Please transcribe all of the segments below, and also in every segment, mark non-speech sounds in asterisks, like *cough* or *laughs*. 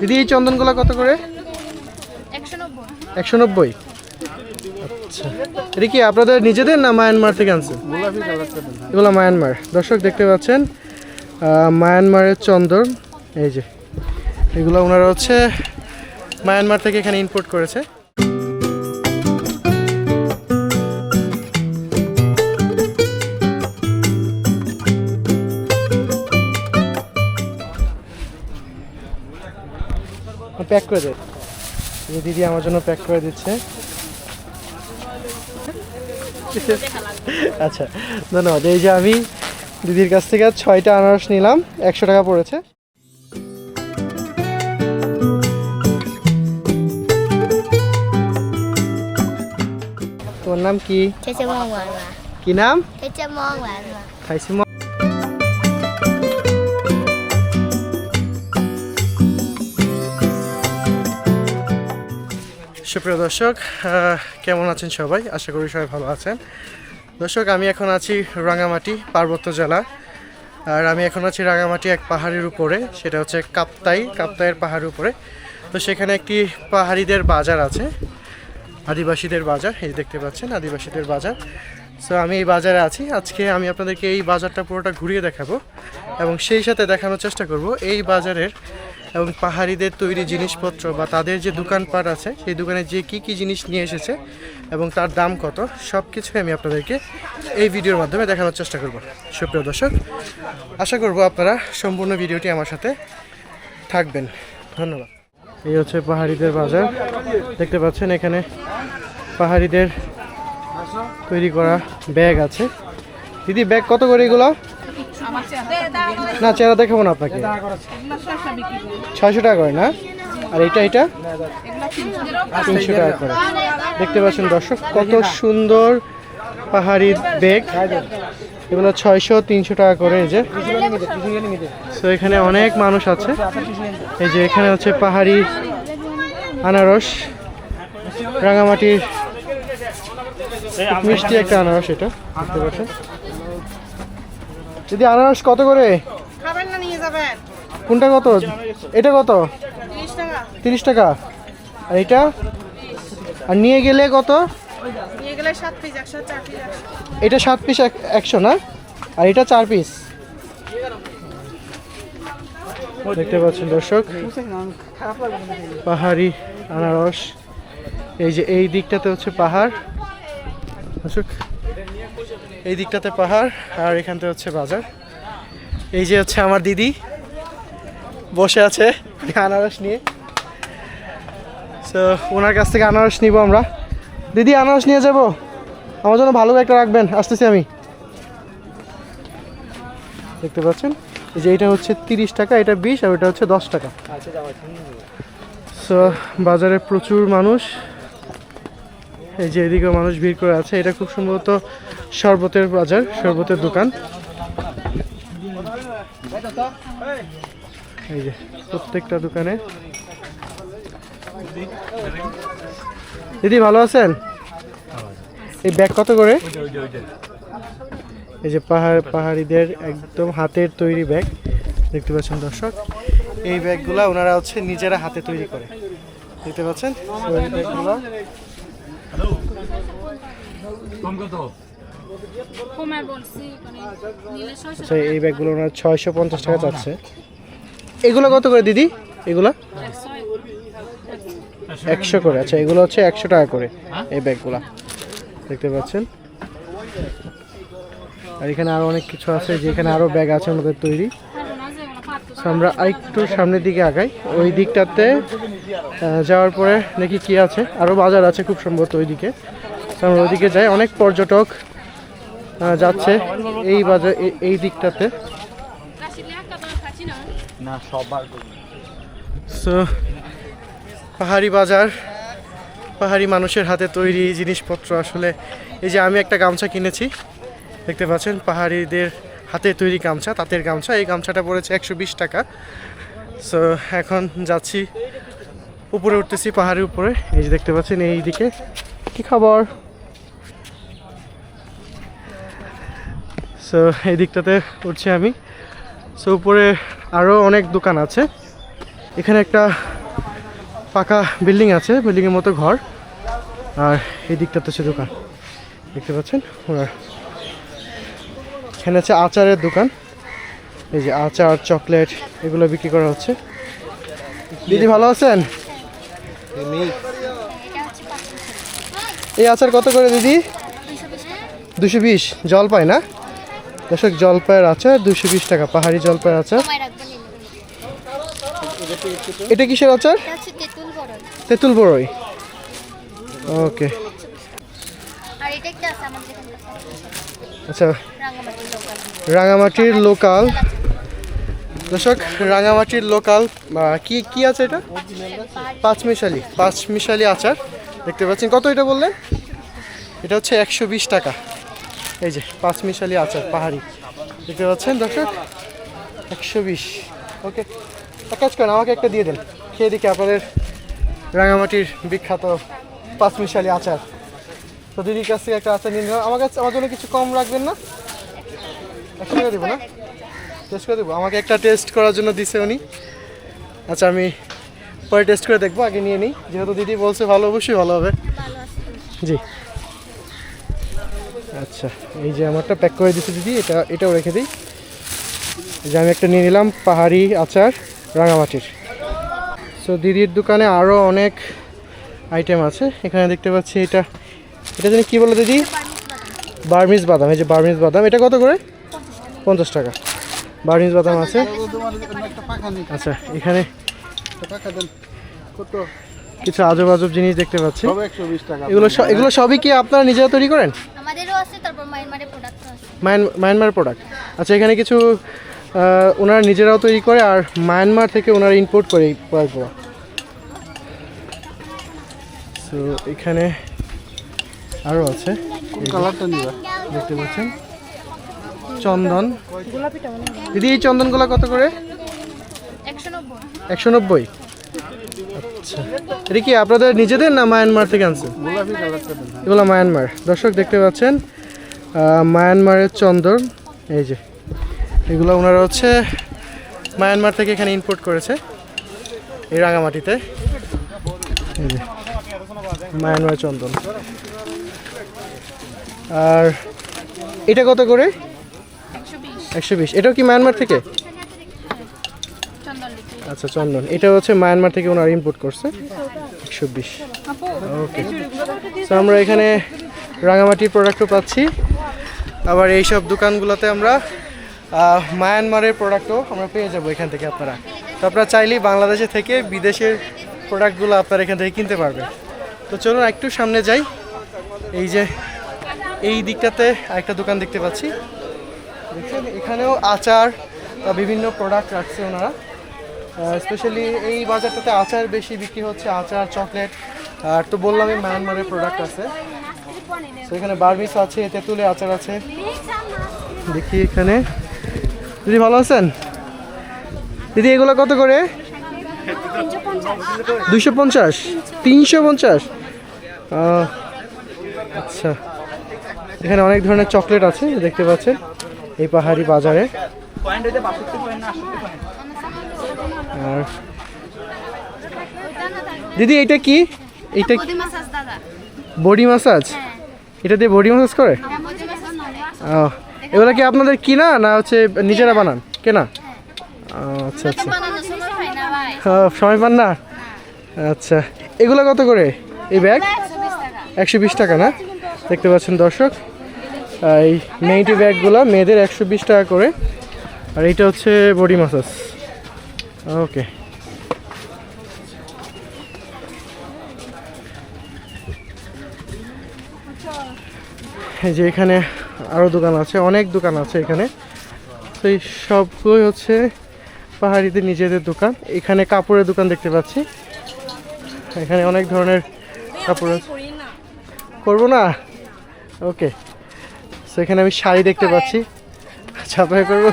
দিদি এই চন্দনগুলো কত করে? একশো নব্বই। আচ্ছা। এটা কি আপনাদের নিজেদের না মায়ানমার থেকে আনছে? এগুলো মায়ানমার। দর্শক দেখতে পাচ্ছেন আহ, মায়ানমারের চন্দন। এই যে এগুলো ওনারা হচ্ছে মায়ানমার থেকে এখানে ইম্পোর্ট করেছে। প্যাক করে দে। যে দিদি আমার জন্য প্যাক করে দিচ্ছে। *laughs* আচ্ছা ধন্যবাদ। এই যে আমি দিদির কাছ থেকে ছয়টা আনারস নিলাম একশো টাকা পড়েছে। তোমার নাম কি? কি নাম? খাইছি সুপ্রিয় দর্শক কেমন আছেন সবাই? আশা করি সবাই ভালো আছেন। দর্শক, আমি এখন আছি রাঙামাটি, পার্বত্য জেলা। আর আমি এখন আছি রাঙামাটি এক পাহাড়ের উপরে, সেটা হচ্ছে কাপ্তাই, কাপ্তাইয়ের পাহাড়ের উপরে। তো সেখানে একটি পাহাড়িদের বাজার আছে, আদিবাসীদের বাজার, এই দেখতে পাচ্ছেন, আদিবাসীদের বাজার। সো আমি এই বাজারে আছি। আজকে আমি আপনাদেরকে এই বাজারটা পুরোটা ঘুরিয়ে দেখাবো এবং সেই সাথে দেখানোর চেষ্টা করব। এই বাজারের এবং পাহাড়িদের তৈরি জিনিসপত্র বা তাদের যে দোকানপাট আছে, সেই দোকানে যে কি কি জিনিস নিয়ে এসেছে এবং তার দাম কত সব কিছুই আমি আপনাদেরকে এই ভিডিওর মাধ্যমে দেখানোর চেষ্টা করব। সুপ্রিয় দর্শক, আশা করব আপনারা সম্পূর্ণ ভিডিওটি আমার সাথে থাকবেন। ধন্যবাদ। এই হচ্ছে পাহাড়িদের বাজার। দেখতে পাচ্ছেন এখানে পাহাড়িদের তৈরি করা ব্যাগ আছে। দিদি, ব্যাগ কত করে এগুলো? না চেহারা দেখাবো না আপনাকে। ছয়শো টাকা করে না? আর এটা এটা তিনশো টাকা করে। দেখতে পাচ্ছেন দর্শক কত সুন্দর পাহাড়ি ব্যাগ এগুলো ছয়শো তিনশো টাকা করে এই যে। তো এখানে অনেক মানুষ আছে। এই যে এখানে হচ্ছে পাহাড়ি আনারস রাঙামাটির মিষ্টি একটা আনারস এটা দেখতে পাচ্ছেন। দিদি আনারস কত করে? খাবেন না নিয়ে যাবেন। কোনটা কত? এটা কত? তিরিশ টাকা। আর এটা? আর নিয়ে গেলে কত? এটা সাত পিস একশো না? আর এটা চার পিস দেখতে পাচ্ছেন দর্শক পাহাড়ি আনারস। এই যে এই দিকটাতে হচ্ছে পাহাড়। দর্শক এই দিকটাতে পাহাড় আর এখানতে হচ্ছে বাজার। এই যে হচ্ছে আমার দিদি বসে আছে আনারস নিয়ে। তো ওনার কাছ থেকে আনারস নিব আমরা। দিদি আনারস নিয়ে যাব? আমার জন্য ভালো একটা রাখবেন আসতেছি আমি। দেখতে পাচ্ছেন? এই যে এটা হচ্ছে তিরিশ টাকা এটা বিশ আর ওটা হচ্ছে দশ টাকা। সো বাজারে প্রচুর মানুষ। এই যে এদিকেও মানুষ ভিড় করে আছে, এটা খুব সম্ভবত শরবতের বাজার, শরবতের দোকান। এই যে প্রত্যেকটা দোকানে। দিদি, ভালো আছেন? এই ব্যাগ কত করে? এই যে পাহাড়, পাহাড়িদের একদম হাতের তৈরি ব্যাগ। দেখতে পাচ্ছেন দর্শক, এই ব্যাগগুলা ওনারা হচ্ছে নিজেরা হাতে তৈরি করে। দেখতে পাচ্ছেন? ব্যাগগুলা আচ্ছা এই ব্যাগগুলো ওনার ছয়শো পঞ্চাশ টাকা চাচ্ছে এগুলো কত করে দিদি? এগুলা? একশো করে। আচ্ছা এগুলো হচ্ছে একশো টাকা করে এই ব্যাগগুলা। দেখতে পাচ্ছেন? আর এখানে আরও অনেক কিছু আছে যেখানে আরও ব্যাগ আছে ওনাদের তৈরি। So, আমরা আরেকটু সামনের দিকে আগাই। ওই দিকটাতে যাওয়ার পরে দেখি কি আছে। আরও বাজার আছে খুব সম্ভবত ওইদিকে। So, আমরা ওইদিকে যাই। অনেক পর্যটক যাচ্ছে এই বাজার এই- এই দিকটাতে। সো পাহাড়ি বাজার পাহাড়ি মানুষের হাতে তৈরি জিনিসপত্র। আসলে এই যে আমি একটা গামছা কিনেছি দেখতে পাচ্ছেন? পাহাড়িদের হাতে তৈরি গামছা, তাঁতের গামছা। এই গামছাটা পড়েছে একশো বিশ টাকা। সো এখন যাচ্ছি। উপরে উঠতেছি, পাহাড়ের উপরে। এই যে দেখতে পাচ্ছেন এই দিকে কি খবর? সো এই দিকটাতে উঠছি আমি। সো উপরে আরও অনেক দোকান আছে। এখানে একটা পাকা বিল্ডিং আছে, বিল্ডিংয়ের মতো ঘর। আর এই দিকটাতে সে দোকান। দেখতে পাচ্ছেন? ওরা এখানে আছে আচারের দোকান। এই যে আচার চকলেট এগুলো বিক্রি করা হচ্ছে। দিদি ভালো আছেন? এই আচার কত করে দিদি? দুশো বিশ। জলপাই না? দর্শক জলপাইয়ের আচার দুশো বিশ টাকা পাহাড়ি জলপাইয়ের আচার। এটা কিসের আচার? তেঁতুল বড় বড়ই। ওকে। আচ্ছা রাঙামাটির লোকাল। দর্শক, রাঙামাটির লোকাল কি কি আছে এটা? পাঁচমিশালি পাঁচমিশালি আচার। দেখতে পাচ্ছেন, কত এটা বললেন? এটা হচ্ছে একশো বিশ টাকা। এই যে, পাঁচমিশালি আচার, পাহাড়ি। দেখতে পাচ্ছেন, দর্শক? একশো বিশ। ওকে, এক কাজ করেন, আমাকে একটা দিয়ে দেন। খেয়ে দেখি আপনাদের রাঙামাটির বিখ্যাত পাঁচমিশালি আচার। তো দিদির কাছ থেকে একটা আচার নিয়ে আমার কাছে আমার জন্য কিছু কম রাখবেন না। দেবো না? টেস্ট করে দেবো। আমাকে একটা টেস্ট করার জন্য দিছে উনি। আচ্ছা আমি পরে টেস্ট করে দেখব, আগে নিয়ে নিই। যেহেতু দিদি বলছে ভালো, অবশ্যই ভালো হবে। জি। আচ্ছা এই যে আমারটা প্যাক করে দিচ্ছে দিদি, এটা, এটাও রেখে দিই। যে আমি একটা নিয়ে নিলাম, পাহাড়ি আচার, রাঙামাটির। সো দিদির দোকানে আরও অনেক আইটেম আছে। এখানে দেখতে পাচ্ছি এটা। এটা জানি কী বলে দিদি? বার্মিজ বাদাম, এই যে বার্মিজ বাদাম। এটা কত করে? পঞ্চাশ টাকা। বার্মিজ বাদাম আছে। আচ্ছা এখানে কিছু আজব আজব জিনিস দেখতে পাচ্ছি। এগুলো এগুলো সবই কি আপনারা নিজেরা তৈরি করেন? আমাদেরও আছে তারপর মায়ের প্রোডাক্ট মায়ান মায়ানমার প্রোডাক্ট আচ্ছা এখানে কিছু ওনারা নিজেরাও তৈরি করে আর মায়ানমার থেকে ওনারা ইম্পোর্ট করে এই প্রোডাক্টগুলো তো এখানে আরও আছে। কালারটা নিবা। দেখতে পাচ্ছেন? চন্দন। দিদি, এই চন্দনগুলো কত করে? একশো নব্বই। আচ্ছা। এটা কি আপনাদের নিজেদের না মায়ানমার থেকে আনছেন এগুলো মায়ানমার। দর্শক, দেখতে পাচ্ছেন মায়ানমারের চন্দন। এই যে, এগুলো ওনারা হচ্ছে মায়ানমার থেকে এখানে ইম্পোর্ট করেছে, এই রাঙামাটিতে। এই যে মায়ানমার চন্দন। আর এটা কত করে? একশো বিশ। এটাও কি মায়ানমার থেকে? আচ্ছা চন্দন। এটা হচ্ছে মায়ানমার থেকে ওনারা ইম্পোর্ট করছে। একশো বিশ। ওকে। তো আমরা এখানে রাঙামাটির প্রোডাক্টও পাচ্ছি। আবার এইসব দোকানগুলোতে আমরা মায়ানমারের প্রোডাক্টও আমরা পেয়ে যাব এখান থেকে আপনারা। তো আপনারা চাইলেই বাংলাদেশে থেকে বিদেশের প্রোডাক্টগুলো আপনারা এখান থেকে কিনতে পারবেন। তো চলুন একটু সামনে যাই। এই যে, এই দিকটাতে একটা দোকান দেখতে পাচ্ছি। দেখছেন, এখানেও আচার বা বিভিন্ন প্রোডাক্ট রাখছে ওনারা। স্পেশালি এই বাজারটাতে আচার বেশি বিক্রি হচ্ছে, আচার চকলেট আর তো বললামই মায়ানমারের প্রোডাক্ট আছে। তো এখানে বার্মিস আছে, তেঁতুলে আচার আছে। দেখি এখানে। দিদি, ভালো আছেন? দিদি, এগুলো কত করে? দুশো পঞ্চাশ। তিনশো পঞ্চাশ? আচ্ছা। এখানে অনেক ধরনের চকলেট আছে, দেখতে পাচ্ছেন। এই পাহাড়ি বাজারে। আর দিদি এটা কি? এটা বডি মাসাজ বডি মাসাজ? এটা দিয়ে বডি মাসাজ করে? ও এগুলো কি আপনাদের কিনা না হচ্ছে নিজেরা বানান? কেনা? আচ্ছা আচ্ছা। সময় হয় সময় পান না? আচ্ছা এগুলো কত করে? এই ব্যাগ? একশো বিশ টাকা না? দেখতে পাচ্ছেন দর্শক। এই মেইটি ব্যাগগুলো মেয়েদের একশো বিশ টাকা করে। আর এইটা হচ্ছে বডি মাসাজ। ওকে যে এখানে আরও দোকান আছে, অনেক দোকান আছে এখানে। তো এই সবগুলোই হচ্ছে পাহাড়িদের নিজেদের দোকান। এখানে কাপড়ের দোকান দেখতে পাচ্ছি। এখানে অনেক ধরনের কাপড় আছে। করব না? ওকে সেখানে আমি শাড়ি দেখতে পাচ্ছি। ছাপাই করব?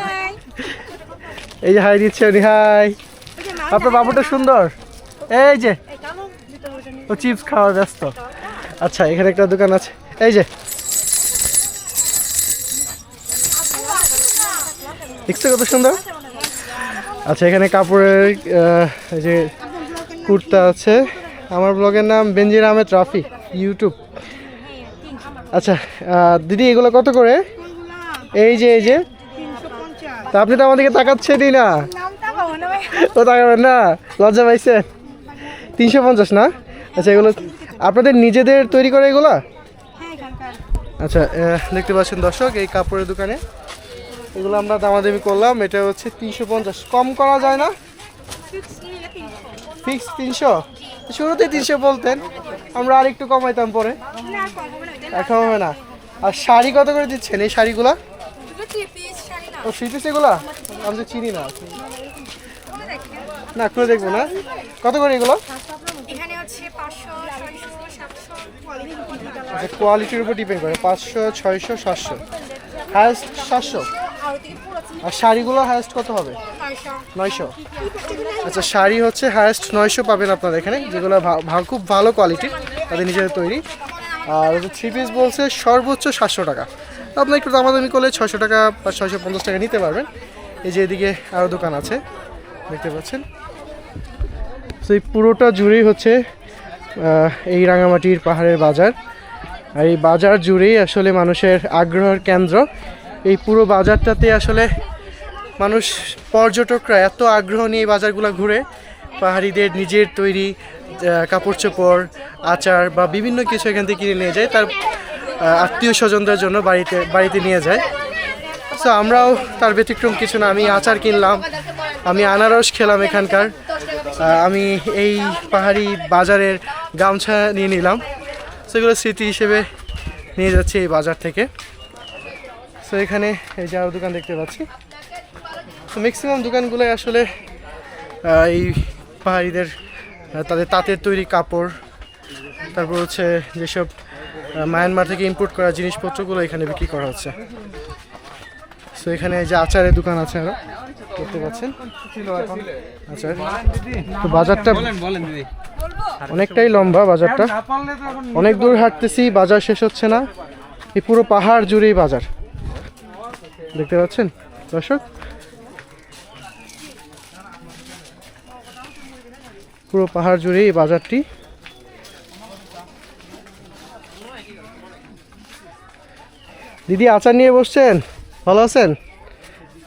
এই যে হাই দিচ্ছে উনি হাই। আপনার বাবুটা সুন্দর। এই যে। ও চিপস খাওয়া ব্যস্ত। আচ্ছা এখানে একটা দোকান আছে। এই যে। দেখছ কত সুন্দর। আচ্ছা এখানে কাপড়ের এই যে কুর্তা আছে। আমার ব্লগের নাম বেনজির আহমেদ রাফি ইউটিউব। আচ্ছা দিদি, এগুলো কত করে? এই যে এই যে। তা আপনি তো আমাদেরকে তাকাচ্ছেনই না। ও তাকাবেন না, লজ্জা পাইছেন তিনশো পঞ্চাশ না? আচ্ছা এগুলো আপনাদের নিজেদের তৈরি করে এগুলো? আচ্ছা দেখতে পাচ্ছেন দর্শক, এই কাপড়ের দোকানে। এগুলো আমরা দামাদামি করলাম, এটা হচ্ছে তিনশো পঞ্চাশ। কম করা যায় না? ফিক্স তিনশো? শুরুতে তিনশো বলতেন আমরা আর একটু কমাইতাম পরে। এখন হবে না। আর শাড়ি কত করে দিচ্ছেন এই শাড়িগুলা? ও থ্রি পিস এগুলা? আমি তো চিনি না। না খুলে দেখব না। কত করে এগুলো? সাতশো। আচ্ছা কোয়ালিটির উপর ডিপেন্ড করে। পাঁচশো ছয়শো সাতশো। হায়েস্ট সাতশো? আর শাড়িগুলো হায়েস্ট কত হবে? নয়শো। আচ্ছা শাড়ি হচ্ছে হায়েস্ট নয়শো পাবেন আপনারা এখানে যেগুলো খুব ভালো কোয়ালিটির তাদের নিজেদের তৈরি। আর থ্রি পিস বলছে সর্বোচ্চ সাতশো টাকা। তো আপনার একটু দামাদামি করলে ছয়শো টাকা বা ছয়শো পঞ্চাশ টাকা নিতে পারবেন। এই যে এদিকে আরও দোকান আছে দেখতে পাচ্ছেন। তো এই পুরোটা জুড়েই হচ্ছে এই রাঙামাটির পাহাড়ের বাজার। আর এই বাজার জুড়েই আসলে মানুষের আগ্রহের কেন্দ্র। এই পুরো বাজারটাতে আসলে মানুষ, পর্যটকরা এত আগ্রহ নিয়ে এই বাজারগুলো ঘুরে। পাহাড়িদের নিজের তৈরি কাপড় চোপড়, আচার বা বিভিন্ন কিছু এখান থেকে কিনে নিয়ে যায়। তার আত্মীয় স্বজনদের জন্য বাড়িতে বাড়িতে নিয়ে যায়। সো আমরাও তার ব্যতিক্রম কিছু না, আমি আচার কিনলাম, আমি আনারস খেলাম এখানকার। আমি এই পাহাড়ি বাজারের গামছা নিয়ে নিলাম। সেগুলো স্মৃতি হিসেবে নিয়ে যাচ্ছি এই বাজার থেকে। সো এখানে এই যে আরও দোকান দেখতে পাচ্ছি। তো ম্যাক্সিমাম দোকানগুলোই আসলে এই পাহাড়িদের তাদের তাঁতের তৈরি কাপড়। তারপর হচ্ছে যেসব মায়ানমার থেকে ইম্পোর্ট করা জিনিসপত্রগুলো এখানে বিক্রি করা হচ্ছে। সো এখানে এই যে আচারের দোকান আছে আরও দেখতে পাচ্ছেন। আচার। তো বাজারটা অনেকটাই লম্বা বাজারটা। অনেক দূর হাঁটতেছি বাজার শেষ হচ্ছে না। এই পুরো পাহাড় জুড়েই বাজার। দেখতে পাচ্ছেন? দর্শক, পুরো পাহাড় জুড়েই এই বাজারটি। দিদি, আচার নিয়ে বসছেন? ভালো আছেন?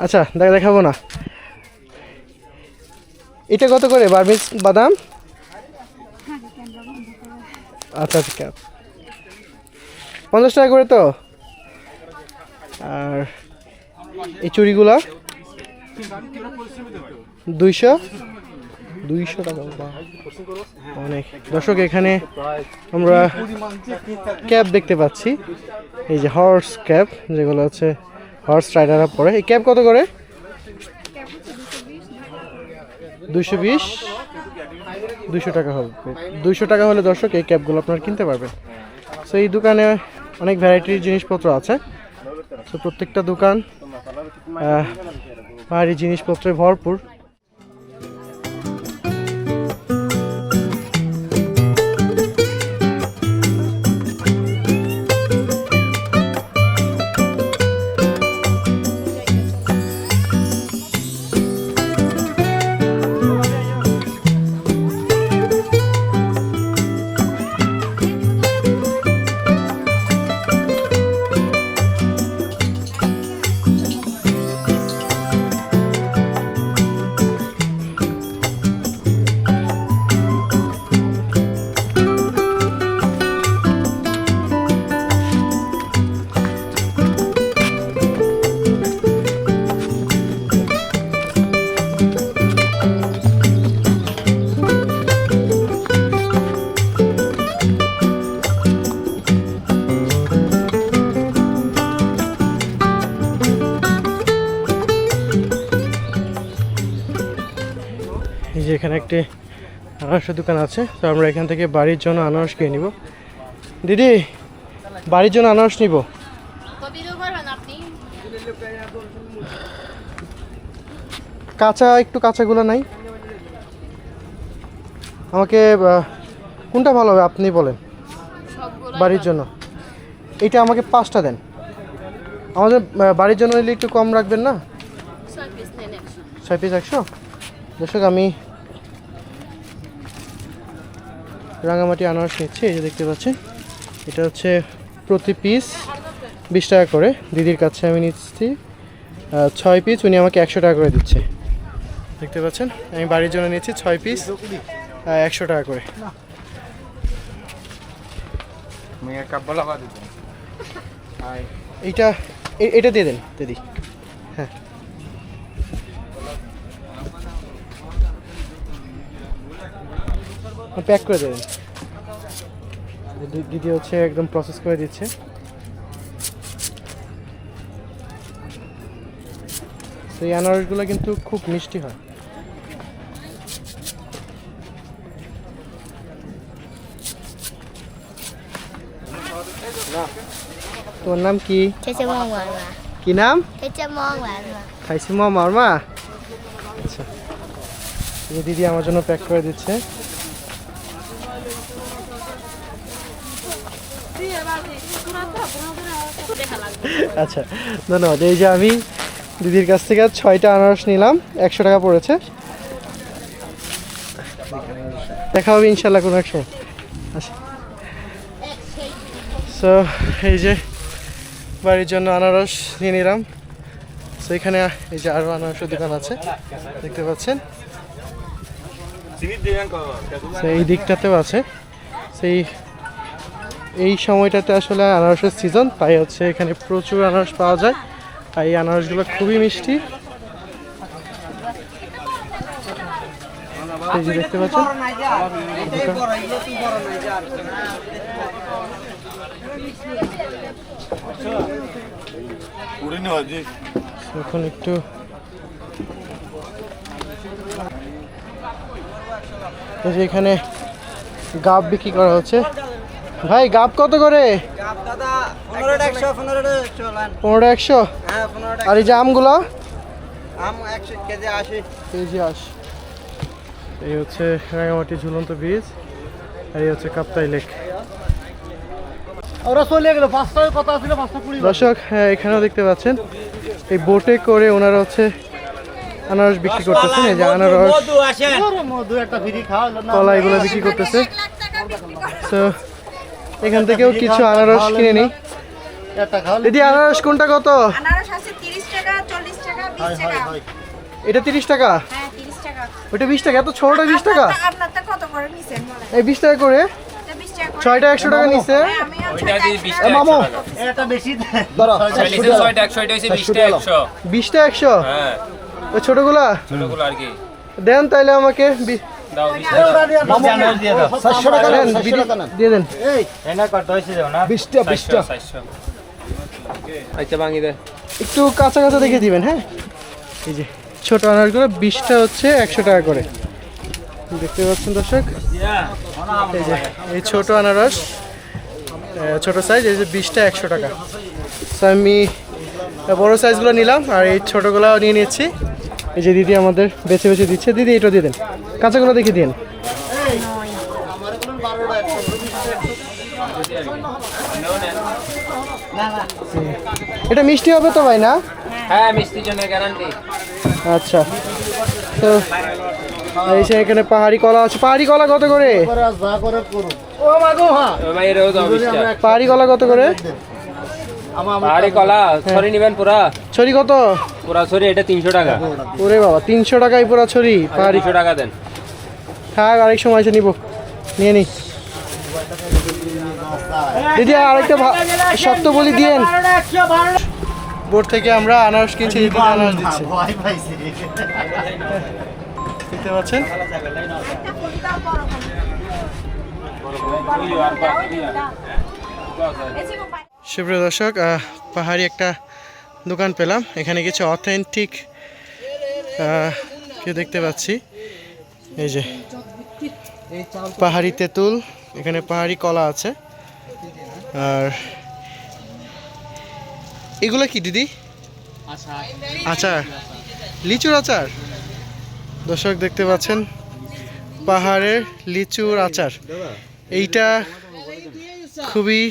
আচ্ছা দেখা দেখাবো না। এটা কত করে? বার্মিজ বাদাম? আচ্ছা আচ্ছা। পঞ্চাশ টাকা করে তো? আর এই চুড়িগুলা? দুইশো? দুইশো টাকা অনেক। দর্শক, এখানে আমরা ক্যাব দেখতে পাচ্ছি। এই যে হর্স ক্যাব যেগুলো হচ্ছে হর্স রাইডাররা পরে। এই ক্যাব কত করে? দুইশো বিশ? দুইশো টাকা হবে। দুইশো টাকা হলে দর্শক, এই ক্যাবগুলো আপনারা কিনতে পারবেন। সো এই দোকানে অনেক ভ্যারাইটির জিনিসপত্র আছে। তো প্রত্যেকটা দোকান পাহাড়ি জিনিসপত্রে ভরপুর। আনারসের দোকান আছে তো আমরা এখান থেকে বাড়ির জন্য আনারস কিনে নিব। দিদি বাড়ির জন্য আনারস নিব। কাঁচা একটু কাঁচাগুলো নাই। আমাকে কোনটা ভালো হবে আপনি বলেন বাড়ির জন্য। এটা আমাকে পাঁচটা দেন। আমাদের বাড়ির জন্য নিলে একটু কম রাখবেন না? ছয় পিস একশো? দর্শক আমি রাঙামাটি আনারস নিচ্ছি এই যে দেখতে পাচ্ছেন। এটা হচ্ছে প্রতি পিস বিশ টাকা করে। দিদির কাছে আমি নিচ্ছি ছয় পিস উনি আমাকে একশো টাকা করে দিচ্ছে। দেখতে পাচ্ছেন? আমি বাড়ির জন্য নিচ্ছি ছয় পিস একশো টাকা করে। এইটা এটা দিয়ে দেন দিদি। প্যাক করে দেবেন। দিদি হচ্ছে একদম প্রসেস করে দিচ্ছে। তো এই আনারসগুলো কিন্তু খুব মিষ্টি হয়। তোর নাম কি? কি নাম? খাইছি মামা আচ্ছা। দিদি আমার জন্য প্যাক করে দিচ্ছে। আচ্ছা ধন্যবাদ। এই যে আমি দিদির কাছ থেকে ছয়টা আনারস নিলাম, একশো টাকা পড়েছে। দেখা হবে ইনশাল্লাহ কোনো এক সময়। আচ্ছা। সো এই যে বাড়ির জন্য আনারস নিয়ে নিলাম। তো এখানে এই যে আরও আনারসের দোকান আছে, দেখতে পাচ্ছেন। এই দিকটাতেও আছে। সেই এই সময়টাতে আসলে আনারসের সিজন তাই হচ্ছে এখানে প্রচুর আনারস পাওয়া যায়। আর এই আনারসগুলো খুবই মিষ্টি। দেখতে পাচ্ছেন এখন একটু এখানে গাব বিক্রি করা হচ্ছে। ভাই গাব কত করে? পনেরোটা একশো পনেরো একশো হ্যাঁ আর এই যে আমগুলো? আম একশো কেজি আসে কেজি আস এই হচ্ছে রাঙামাটি ঝুলন্ত বীজ আর এই হচ্ছে কাপ্তাই লেক। দর্শক হ্যাঁ এখানেও দেখতে পাচ্ছেন এই বোটে করে ওনারা হচ্ছে আনারস বিক্রি করতেছেন এই যে আনারস আসেন দু একটা ফ্রি খাওয়া হলো না কলা এগুলো বিক্রি করতেছে। তো এখান থেকেও কিছু আনারস কিনে নিই। খাওয়া দিদি আনারস কোনটা কত? আনারস আছে তিরিশ টাকা চল্লিশ টাকা বিশ টাকা। এটা তিরিশ টাকা? হ্যাঁ ওইটা বিশ টাকা? এত ছোটটা বিশ টাকা? আপনারটা- আপনারটা কত করে নিছেন বলেন? এই বিশ টাকা করে? ছয়টা একশো টাকা নিচ্ছে হ্যাঁ। মামো। বিশটা একশো বিশটা একশো হ্যাঁ। ছোটগুলা? ছোটগুলো আর কি। দেন তাইলে আমাকে আচ্ছা একটু কাঁচা কাঁচা দেখে দিবেন হ্যাঁ? এই যে ছোট আনারগুলো বিশটা হচ্ছে একশো টাকা করে। দেখতে পাচ্ছেন দর্শক? এই যে এই ছোট আনারস ছোট সাইজ এই যে বিশটা একশো টাকা। তো আমি বড় সাইজগুলো নিলাম আর এই ছোটোগুলো নিয়ে নিচ্ছি। এই যে দিদি আমাদের বেছে বেছে দিচ্ছে। দিদি এটা দিয়ে দেন। কাঁচাগুলো দেখে দিন। এটা মিষ্টি হবে তো ভাই না? হ্যাঁ মিষ্টির জন্য গ্যারান্টি আচ্ছা। তো এই যে এখানে পাহাড়ি কলা আছে। পাহাড়ি কলা কত করে? পাহাড়ি কলা কত করে? আরে কলা ছড়ি নিবেন পুরা? ছড়ি কত? পুরা ছড়ি এটা তিনশো টাকা। ওরে বাবা তিনশো টাকায় পুরা ছড়ি পাহাড়ি টাকা দেন। থাক, আরেক সময় এসে নিব। নিয়ে নি। দিদি আরেকটা শক্ত বলি দিয়েন। বোর্ড থেকে আমরা আনারস কিনছি দিদি আনারস দিচ্ছে। দেখতে পাচ্ছেন? সুপ্রিয় দর্শক পাহাড়ি একটা দোকান পেলাম। এখানে কিছু অথেন্টিক কে দেখতে পাচ্ছি। এই যে পাহাড়ি তেঁতুল, এখানে পাহাড়ি কলা আছে। আর এগুলো কি দিদি? আচার। লিচুর আচার। দর্শক দেখতে পাচ্ছেন, পাহাড়ের লিচুর আচার। এইটা খুবই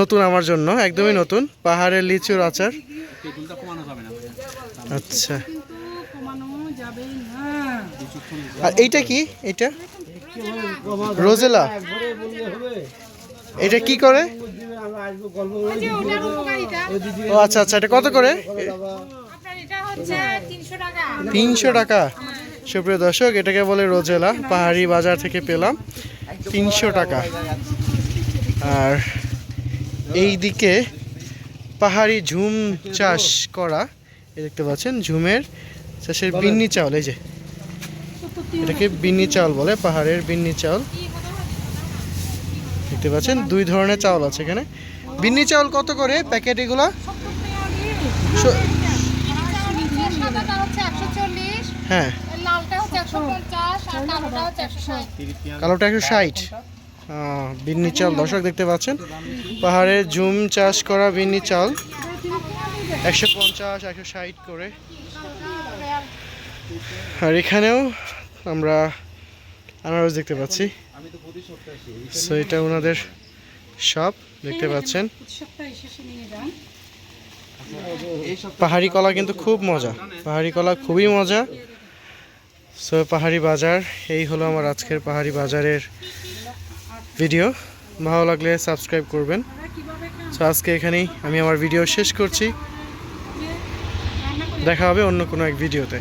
নতুন আমার জন্য, একদমই নতুন, পাহাড়ের লিচুর আচার। আচ্ছা। আর এইটা কি? এটা রোজেলা। এটা কি করে? ও আচ্ছা আচ্ছা এটা কত করে? তিনশো টাকা। সুপ্রিয় দর্শক, এটাকে বলে রোজেলা। পাহাড়ি বাজার থেকে পেলাম তিনশো টাকা। আর এই দিকে পাহাড়ি ঝুম চাষ করা দেখতে পাচ্ছেন, ঝুমের চাষের বিন্নি চাউল, এই যে। এটাকে বিন্নি চাউল বলে, পাহাড়ের বিন্নি চাউল। দেখতে পাচ্ছেন, দুই ধরনের চাউল আছে এখানে। বিন্নি চাউল কত করে প্যাকেট এগুলা? হ্যাঁ। কালোটা একশো ষাট। বিন্নি চাল দর্শক দেখতে পাচ্ছেন পাহাড়ের ঝুম চাষ করা বিন্নি চাল একশো পঞ্চাশ, একশো ষাট করে। আর এখানেও আমরা আনারস দেখতে পাচ্ছি। সো এটা ওনাদের সব দেখতে পাচ্ছেন। পাহাড়ি কলা কিন্তু খুব মজা। পাহাড়ি কলা খুবই মজা। সো পাহাড়ি বাজার এই হলো আমার আজকের পাহাড়ি বাজারের ভিডিও ভালো লাগলে সাবস্ক্রাইব করবেন। সো আজকে এখানেই আমি আমার ভিডিও শেষ করছি। দেখা হবে অন্য কোনো এক ভিডিওতে